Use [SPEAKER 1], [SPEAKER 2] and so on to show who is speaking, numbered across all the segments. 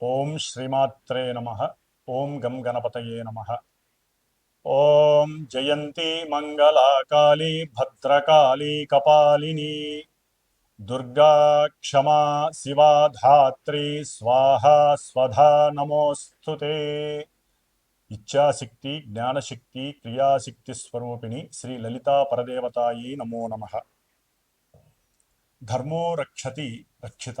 [SPEAKER 1] ఓం శ్రీమాత్రే నమ ఓం గం గణపతయే నమ ఓం జయంతి మంగళాకాళీ భద్రకాళీ కపాలిని దుర్గా క్షమా శివా ధాత్రి స్వాహా స్వధా నమోస్తుతే ఇచ్ఛాశక్తి జ్ఞానశక్తి క్రియాశక్తి స్వరూపిణి శ్రీ లలితా పరదేవతాయి నమో నమ ధర్మో రక్షతి రక్షిత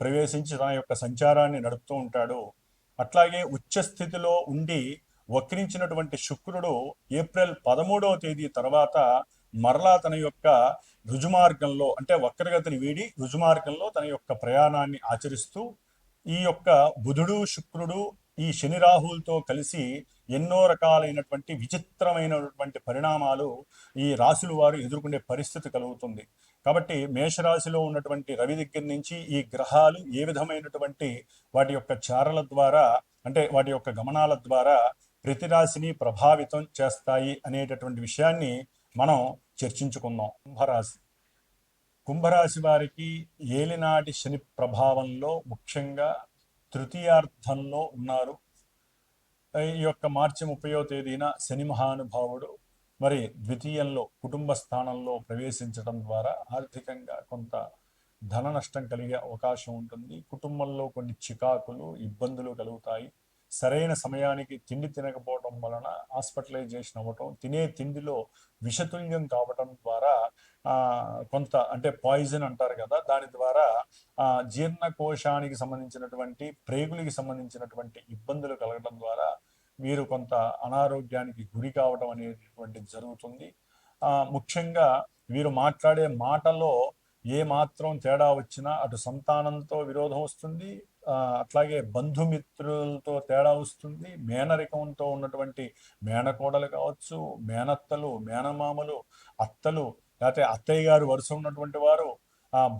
[SPEAKER 1] ప్రవేశించి తన యొక్క సంచారాన్ని నడుపుతూ ఉంటాడు. అట్లాగే ఉచ్చస్థితిలో ఉండి వక్రించినటువంటి శుక్రుడు ఏప్రిల్ పదమూడవ తేదీ తర్వాత మరలా తన యొక్క రుజుమార్గంలో అంటే వక్రగతిని వీడి రుజుమార్గంలో తన యొక్క ప్రయాణాన్ని ఆచరిస్తూ ఈ యొక్క బుధుడు శుక్రుడు ఈ శని రాహులతో కలిసి ఎన్నో రకాలైనటువంటి విచిత్రమైనటువంటి పరిణామాలు ఈ రాశుల వారు ఎదుర్కొనే పరిస్థితి కలుగుతుంది. కాబట్టి మేషరాశిలో ఉన్నటువంటి రవి దగ్గర నుంచి ఈ గ్రహాలు ఏ విధమైనటువంటి వాటి యొక్క చారల ద్వారా అంటే వాటి యొక్క గమనాల ద్వారా ప్రతి రాశిని ప్రభావితం చేస్తాయి అనేటటువంటి విషయాన్ని మనం చర్చించుకుందాం. కుంభరాశి. కుంభరాశి వారికి ఏలినాటి శని ప్రభావంలో ముఖ్యంగా తృతీయార్థంలో ఉన్నారు. ఈ యొక్క మార్చి ముప్పయో తేదీన శని మహానుభావుడు మరి ద్వితీయంలో కుటుంబ స్థానంలో ప్రవేశించడం ద్వారా ఆర్థికంగా కొంత ధన నష్టం కలిగే అవకాశం ఉంటుంది. కుటుంబంలో కొన్ని చికాకులు ఇబ్బందులు కలుగుతాయి. సరైన సమయానికి తిండి తినకపోవటం వలన హాస్పిటలైజేషన్ అవ్వటం తినే తిండిలో విషతుల్యం కావటం ద్వారా కొంత అంటే పాయిజన్ అంటారు కదా దాని ద్వారా జీర్ణకోశానికి సంబంధించినటువంటి ప్రేగులకి సంబంధించినటువంటి ఇబ్బందులు కలగడం ద్వారా వీరు కొంత అనారోగ్యానికి గురి కావడం అనేటువంటిది జరుగుతుంది. ముఖ్యంగా వీరు మాట్లాడే మాటలో ఏ మాత్రం తేడా వచ్చినా అటు సంతానంతో విరోధం వస్తుంది అట్లాగే బంధుమిత్రులతో తేడా వస్తుంది మేనరికంతో ఉన్నటువంటి మేనకోడలు కావచ్చు మేనత్తలు మేనమామలు అత్తలు లేకపోతే అత్తయ్య గారు వరుస ఉన్నటువంటి వారు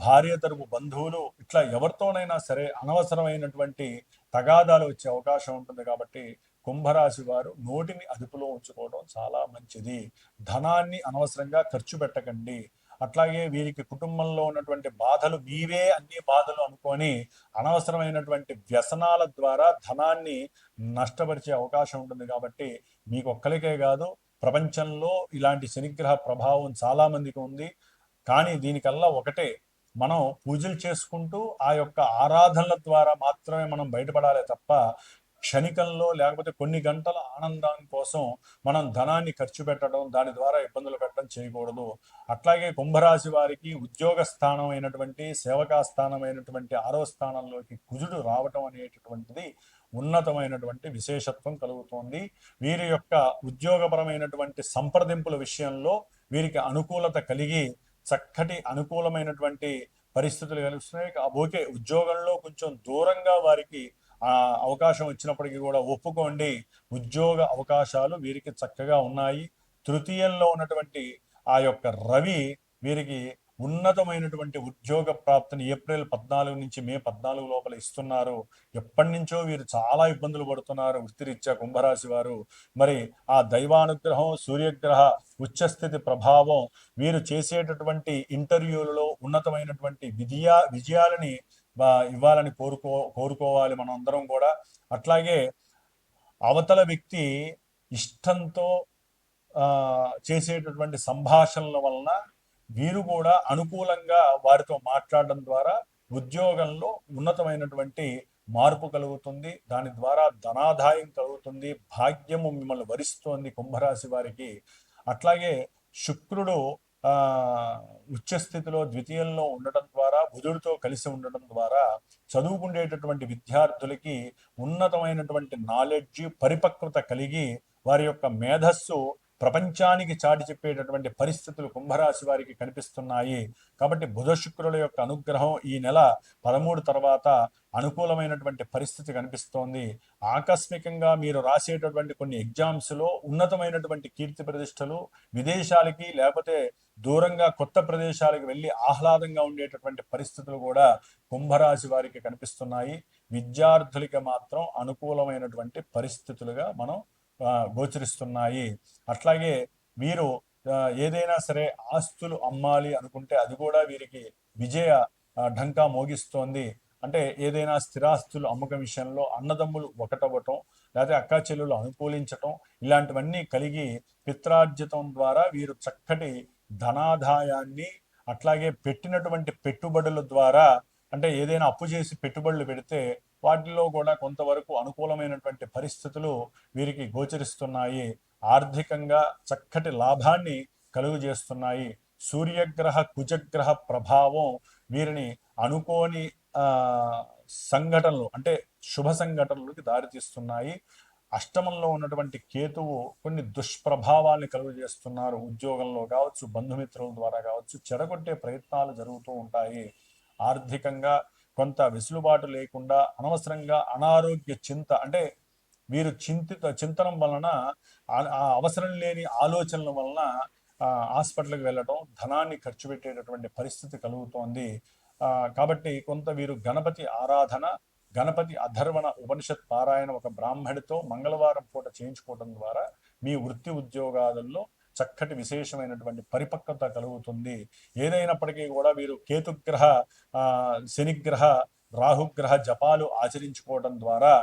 [SPEAKER 1] భార్య తరపు బంధువులు ఇట్లా ఎవరితోనైనా సరే అనవసరమైనటువంటి తగాదాలు వచ్చే అవకాశం ఉంటుంది కాబట్టి కుంభరాశి వారు నోటిని అదుపులో ఉంచుకోవడం చాలా మంచిది. ధనాన్ని అనవసరంగా ఖర్చు పెట్టకండి. అట్లాగే వీరికి కుటుంబంలో ఉన్నటువంటి బాధలు మీవే అన్ని బాధలు అనుకొని అనవసరమైనటువంటి వ్యసనాల ద్వారా ధనాన్ని నష్టపరిచే అవకాశం ఉంటుంది కాబట్టి మీకు ఒక్కరికే కాదు ప్రపంచంలో ఇలాంటి శనిగ్రహ ప్రభావం చాలా మందికి ఉంది. కానీ దీనికల్లా ఒకటే మనం పూజలు చేసుకుంటూ ఆ యొక్క ఆరాధనల ద్వారా మాత్రమే మనం బయటపడాలి తప్ప క్షణికంలో లేకపోతే కొన్ని గంటల ఆనందం కోసం మనం ధనాన్ని ఖర్చు పెట్టడం దాని ద్వారా ఇబ్బందులు పెట్టడం చేయకూడదు. అట్లాగే కుంభరాశి వారికి ఉద్యోగ స్థానం అయినటువంటి సేవకా స్థానం అయినటువంటి ఆరో స్థానంలోకి కుజుడు రావటం అనేటటువంటిది ఉన్నతమైనటువంటి విశేషత్వం కలుగుతోంది. వీరి యొక్క ఉద్యోగపరమైనటువంటి సంప్రదింపుల విషయంలో వీరికి అనుకూలత కలిగి చక్కటి అనుకూలమైనటువంటి పరిస్థితులు కలుస్తున్నాయి ఓకే ఉద్యోగంలో కొంచెం దూరంగా వారికి ఆ అవకాశం వచ్చినప్పటికీ కూడా ఒప్పుకోండి. ఉద్యోగ అవకాశాలు వీరికి చక్కగా ఉన్నాయి. తృతీయంలో ఉన్నటువంటి ఆ యొక్క రవి వీరికి ఉన్నతమైనటువంటి ఉద్యోగ ప్రాప్తిని ఏప్రిల్ పద్నాలుగు నుంచి మే పద్నాలుగు లోపల ఇస్తున్నారు. ఎప్పటి నుంచో వీరు చాలా ఇబ్బందులు పడుతున్నారు. వృత్తిరీత్యా కుంభరాశి వారు. మరి ఆ దైవానుగ్రహం సూర్యగ్రహ ఉచ్చస్థితి ప్రభావం వీరు చేసేటటువంటి ఇంటర్వ్యూలలో ఉన్నతమైనటువంటి విజయా విజయాలని ఇవ్వాలని కోరుకో కోరుకోవాలి మనం అందరం కూడా. అట్లాగే అవతల వ్యక్తి ఇష్టంతో చేసేటటువంటి సంభాషణల వలన వీరు కూడా అనుకూలంగా వారితో మాట్లాడడం ద్వారా ఉద్యోగంలో ఉన్నతమైనటువంటి మార్పు కలుగుతుంది. దాని ద్వారా ధనాదాయం కలుగుతుంది. భాగ్యము మిమ్మల్ని వరిస్తోంది కుంభరాశి వారికి. అట్లాగే శుక్రుడు ఉచ్చస్థితిలో ద్వితీయంలో ఉండటం ద్వారా బుధుడితో కలిసి ఉండటం ద్వారా చదువుకుండేటటువంటి విద్యార్థులకి ఉన్నతమైనటువంటి నాలెడ్జ్ పరిపక్వత కలిగి వారి యొక్క మేధస్సు ప్రపంచానికి చాటి చెప్పేటటువంటి పరిస్థితులు కుంభరాశి వారికి కనిపిస్తున్నాయి. కాబట్టి బుధ శుక్రుల యొక్క అనుగ్రహం ఈ నెల పదమూడు తర్వాత అనుకూలమైనటువంటి పరిస్థితి కనిపిస్తోంది. ఆకస్మికంగా మీరు రాసేటటువంటి కొన్ని ఎగ్జామ్స్లో ఉన్నతమైనటువంటి కీర్తి ప్రతిష్టలు విదేశాలకి లేకపోతే దూరంగా కొత్త ప్రదేశాలకు వెళ్ళి ఆహ్లాదంగా ఉండేటటువంటి పరిస్థితులు కూడా కుంభరాశి వారికి కనిపిస్తున్నాయి. విద్యార్థులకి మాత్రం అనుకూలమైనటువంటి పరిస్థితులుగా మనం గోచరిస్తున్నాయి. అట్లాగే వీరు ఏదైనా సరే ఆస్తులు అమ్మాలి అనుకుంటే అది కూడా వీరికి విజయ ఢంకా మోగిస్తోంది. అంటే ఏదైనా స్థిరాస్తులు అమ్మకం విషయంలో అన్నదమ్ములు ఒకటవ్వటం లేకపోతే అక్కా చెల్లెలు అనుకూలించటం ఇలాంటివన్నీ కలిగి పిత్రార్జితం ద్వారా వీరు చక్కటి ధనాదాయాన్ని అట్లాగే పెట్టినటువంటి పెట్టుబడుల ద్వారా అంటే ఏదైనా అప్పు చేసి పెట్టుబడులు పెడితే వాటిలో కూడా కొంతవరకు అనుకూలమైనటువంటి పరిస్థితులు వీరికి గోచరిస్తున్నాయి. ఆర్థికంగా చక్కటి లాభాన్ని కలుగు చేస్తున్నాయి సూర్యగ్రహ కుజగ్రహ ప్రభావం వీరిని అనుకోని సంఘటనలు అంటే శుభ సంఘటనలకి దారితీస్తున్నాయి. అష్టమంలో ఉన్నటువంటి కేతువు కొన్ని దుష్ప్రభావాల్ని కలుగు చేస్తున్నారు ఉద్యోగంలో కావచ్చు బంధుమిత్రుల ద్వారా కావచ్చు చెడగొట్టే ప్రయత్నాలు జరుగుతూ ఉంటాయి. ఆర్థికంగా కొంత వెసులుబాటు లేకుండా అనవసరంగా అనారోగ్య చింత అంటే వీరు చింతిత చింతనం వలన అవసరం లేని ఆలోచనల వలన హాస్పిటల్కి వెళ్ళటం ధనాన్ని ఖర్చు పెట్టేటటువంటి పరిస్థితి కలుగుతోంది. కాబట్టి కొంత వీరు గణపతి ఆరాధన గణపతి అధర్వణ ఉపనిషత్ పారాయణ ఒక బ్రాహ్మడితో మంగళవారం పూట చేయించుకోవడం ద్వారా మీ వృత్తి ఉద్యోగాలలో చక్కటి విశేషమైనటువంటి పరిపక్వత కలుగుతుంది. ఏదైనప్పటికీ కూడా వీరు కేతుగ్రహ శనిగ్రహ రాహుగ్రహ జపాలు ఆచరించుకోవడం ద్వారా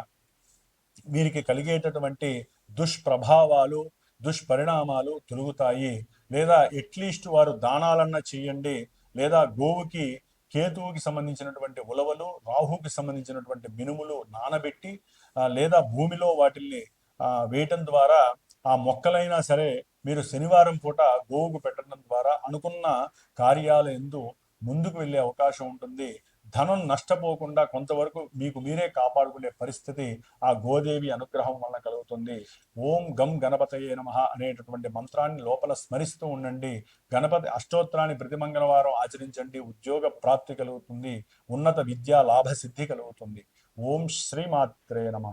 [SPEAKER 1] వీరికి కలిగేటటువంటి దుష్ప్రభావాలు దుష్పరిణామాలు తొలుగుతాయి. లేదా ఎట్లీస్ట్ వారు దానాలన్నా చేయండి. లేదా గోవుకి కేతువుకి సంబంధించినటువంటి ఉలవలు రాహుకి సంబంధించినటువంటి మినుములు నానబెట్టి లేదా భూమిలో వాటిల్ని వేయటం ద్వారా ఆ మొక్కలైనా సరే మీరు శనివారం పూట గోవుకు పెట్టడం ద్వారా అనుకున్న కార్యాలయందు ముందుకు వెళ్ళే అవకాశం ఉంటుంది. ధనం నష్టపోకుండా కొంతవరకు మీకు మీరే కాపాడుకునే పరిస్థితి ఆ గోదేవి అనుగ్రహం వల్ల కలుగుతుంది. ఓం గం గణపతయే నమ అనేటటువంటి మంత్రాన్ని లోపల స్మరిస్తూ ఉండండి. గణపతి అష్టోత్తరాన్ని ప్రతి మంగళవారం ఆచరించండి. ఉద్యోగ ప్రాప్తి కలుగుతుంది. ఉన్నత విద్యా లాభసిద్ధి కలుగుతుంది. ఓం శ్రీమాత్రే నమ.